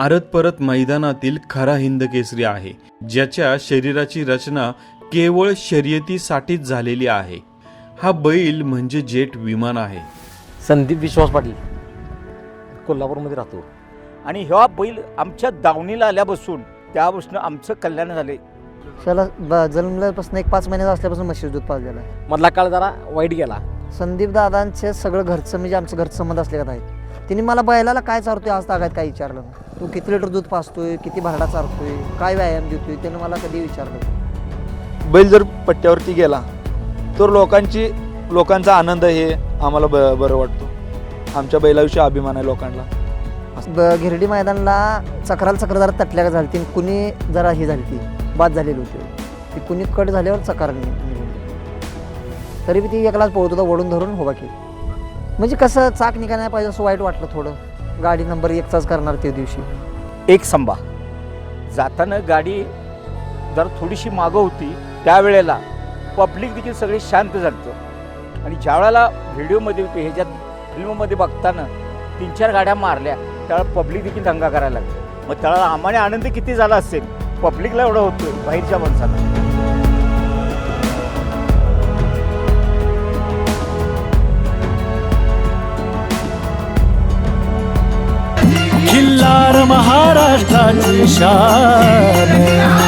आरत परत मैदानातील खरा हिंद केसरी आहे ज्याच्या शरीराची रचना केवळ शर्यतीसाठीच झालेली आहे. हा बैल म्हणजे जेट विमान आहे. संदीप विश्वास पाटील कोल्हापूरमध्ये राहतो. आणि ह्या बैल आमच्या दावणीला आल्यापासून त्यापासून आमचं कल्याण झाले. त्याला ब- जन्मल्यापासून एक पाच महिन्याचा असल्यापासून म्हशीचं दूध पाजलेलं आहे. मधला काळ जरा वाईट गेला. संदीप दादांचे सगळं घरचं म्हणजे आमचं घरचं संबंध असले का आहेत तिने मला बैलाला काय चारतोय आज तागायत काय विचारलं. तू किती लिटर दूध पाजतोय? किती भरडा चारतोय? काय व्यायाम देतोय? त्यानं मला कधी विचारलं. बैल जर पट्ट्यावरती गेला तर लोकांची लोकांचा आनंद हे आम्हाला ब बरं वाटतो. आमच्या बैलाविषयी अभिमान आहे लोकांना. ब- गिरडी मैदानला चक्राला चक्र जरा तटल्या का झाली ती कुणी जरा ही झाली ती बाद झालेली होती. ती कुणी कट झाल्यावर चकार. तरी बी ती एकलाच पळत होता ओढून धरून उभा केली. म्हणजे कसं चाक निघा नाही पाहिजे असं वाईट वाटलं थोडं. गाडी नंबर एकचाच करणार त्या दिवशी. एक संभा. जाताना गाडी जर थोडीशी मागं होती त्यावेळेला पब्लिक देखील सगळे शांत झालं आणि ज्या वेळेला व्हिडिओमध्ये होते ह्याच्यात फिल्ममध्ये बघताना तीन चार गाड्या मारल्या त्यावेळेला पब्लिक देखील दंगा करायला लागली. मग त्यावेळेला आम्हाला आनंद किती झाला असेल? पब्लिकला एवढा होतोय बाहेरच्या माणसाला. महाराष्ट्राची शान